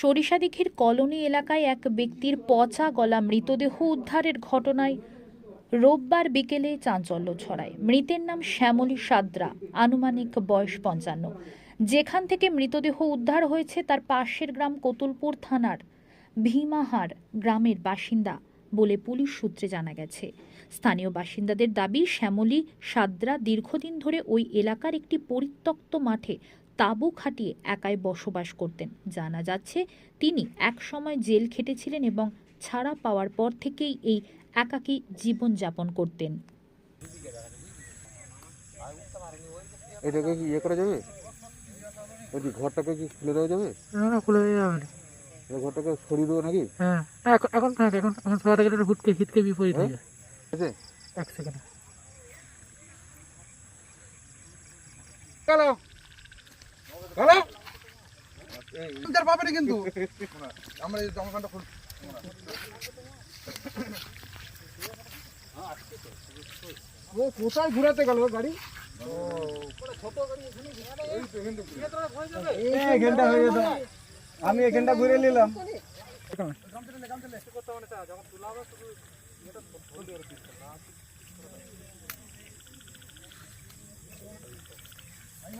সরিষাদিঘির colony এলাকায় এক ব্যক্তির পচা গলা মৃতদেহ উদ্ধারের ঘটনায় রোববার বিকেলে চাঞ্চল্য ছড়ায়। মৃতের নাম শ্যামলী সাদ্রা, আনুমানিক বয়স পঞ্চান্ন। যেখান থেকে মৃতদেহ উদ্ধার হয়েছে তার পাশের গ্রাম কতুলপুর থানার ভীমাহার গ্রামের বাসিন্দা বলে পুলিশ সূত্রে জানা গেছে। স্থানীয় বাসিন্দাদের দাবি, শ্যামলী সাদ্রা দীর্ঘদিন ধরে ওই এলাকার একটি পরিত্যক্ত মাঠে তাঁবু খাটিয়ে একাই বসবাস করতেন। জানা যাচ্ছে তিনি একসময় জেল খেটেছিলেন এবং ছাড়া পাওয়ার পর থেকেই এই একাকী জীবনযাপন করতেন। এটাকে কি ইয়ে করা যাবে? ওই ঘরটাকে কি খুলে দেওয়া যাবে? না না খুলে দেওয়া যাবে না। ঘরটাকে সরিয়ে দেবো নাকি? হ্যাঁ এখন এখন এখন এখন সবাই গেলে হুটকে হিটকে বিপরীত হয়ে যায়। এক সেকেন্ড। হ্যালো পাবে না কিন্তু। আমরা এই জামা প্যান্টটা খুল ও কোথায় ঘুরাতে গেল গাড়ি? এখানটা হয়ে আমি এখানটা ঘুরে নিলাম।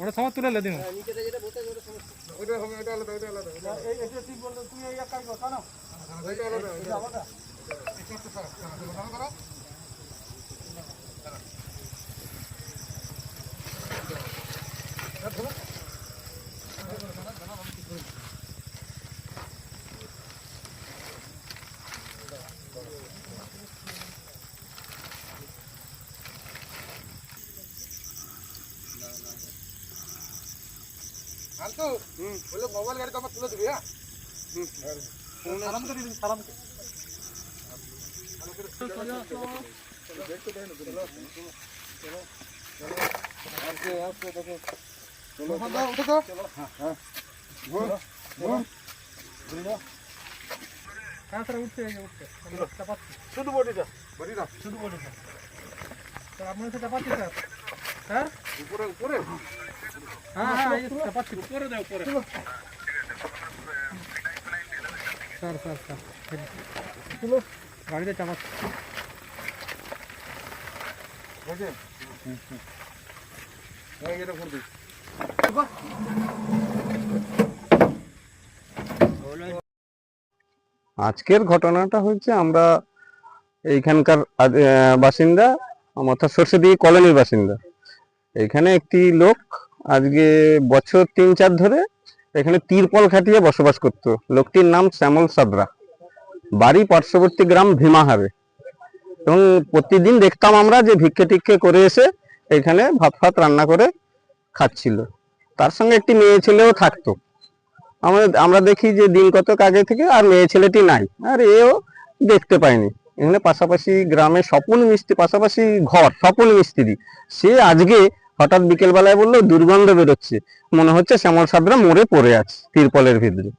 ওটা সবার তুলে দিন। ওইটা হবে এটা আলাদা এটা আলাদা এই এটা ঠিক বলতো তুই এই কাজ কর না এটা আলাদা এটা আলাদা। আর তো বলে মোবাইল গাড়ি তো আমার তুলে দিবি হ্যাঁ? সালাম করে দিন সালাম চাপাচ্ছি শুধু বডিটা। বড়িরা শুধু স্যার আপনার সাথে চাপাচ্ছি স্যার। স্যার? উপরে উপরে। হ্যাঁ হ্যাঁ উপরে দাও উপরে। স্যার স্যার স্যার চলো। গাড়িতে চাপাচ্ছি। দিই আজকের ঘটনাটা হচ্ছে আমরা এইখানকার বাসিন্দা অর্থাৎ সরষেদিঘি কলোনির বাসিন্দা। এখানে একটি লোক আজকে বছর তিন চার ধরে এখানে তিরপল খাটিয়ে বসবাস করত। লোকটির নাম শ্যামল সাদরা। বাড়ি পার্শ্ববর্তী গ্রাম ভীমাহারে। এবং প্রতিদিন দেখতাম আমরা যে ভিক্ষে টিক্ষে করে এসে এখানে ভাত ফাত রান্না করে খাচ্ছিল। তার সঙ্গে একটি মেয়ে ছেলেও থাকতো। আমরা আমরা দেখি যে দিন কতক আগে থেকে আর মেয়ে ছেলেটি নাই। আর এও দেখতে পাইনি এখানে পাশাপাশি গ্রামে স্বপন মিস্ত্রি, পাশাপাশি ঘর, স্বপন মিস্ত্রি। সে আজকে হঠাৎ বিকেল বেলায় বলল, দুর্গন্ধ বেরোচ্ছে। মনে হচ্ছে শ্যামল সাদরা মরে পড়ে আছে তিরপলের ভিতরে।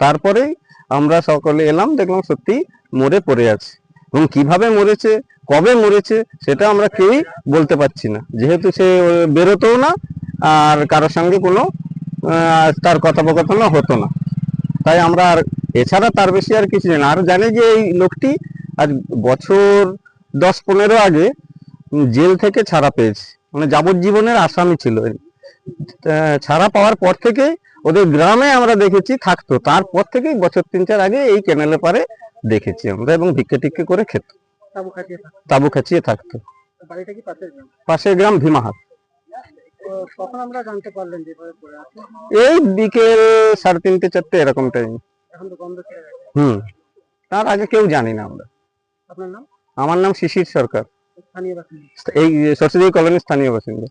তারপরেই আমরা সকলে এলাম, দেখলাম সত্যি মরে পড়ে আছে। এবং কীভাবে মরেছে, কবে মরেছে, সেটা আমরা কেউই বলতে পারছি না। যেহেতু সে বেরোতেও না, আর কারোর সঙ্গে কোনো তার কথোপকথনও হতো না। তাই আমরা আর, এছাড়া তার বেশি আর কিছু জানি আর জানি যে এই লোকটি আজ বছর দশ পনেরো আগে জেল থেকে ছাড়া পেয়েছে। মানে যাবজ্জীবনের আসামি ছিল। ছাড়া পাওয়ার পর থেকে ওদের গ্রামে আমরা দেখেছি থাকতো। তারপর থেকেই বছর তিন চার আগে এই ক্যানেলে পারে দেখেছি আমরা এবং ভিক্ষে টিক্ষে করে খেত। তাবু খাচিয়ে থাকতো। পাশের গ্রাম? পাশের গ্রাম ভীমাহাট। তো কখন আমরা জানতে পারলেন যে এভাবে পড়ে আছে? এই বিকেল সাড়ে তিনটে চারটে এরকম টাইম হুম। তার আগে কেউ জানি না আমরা। আমার নাম শিশির সরকার। এই সরস্বতী কলোনির স্থানীয় বাসিন্দা।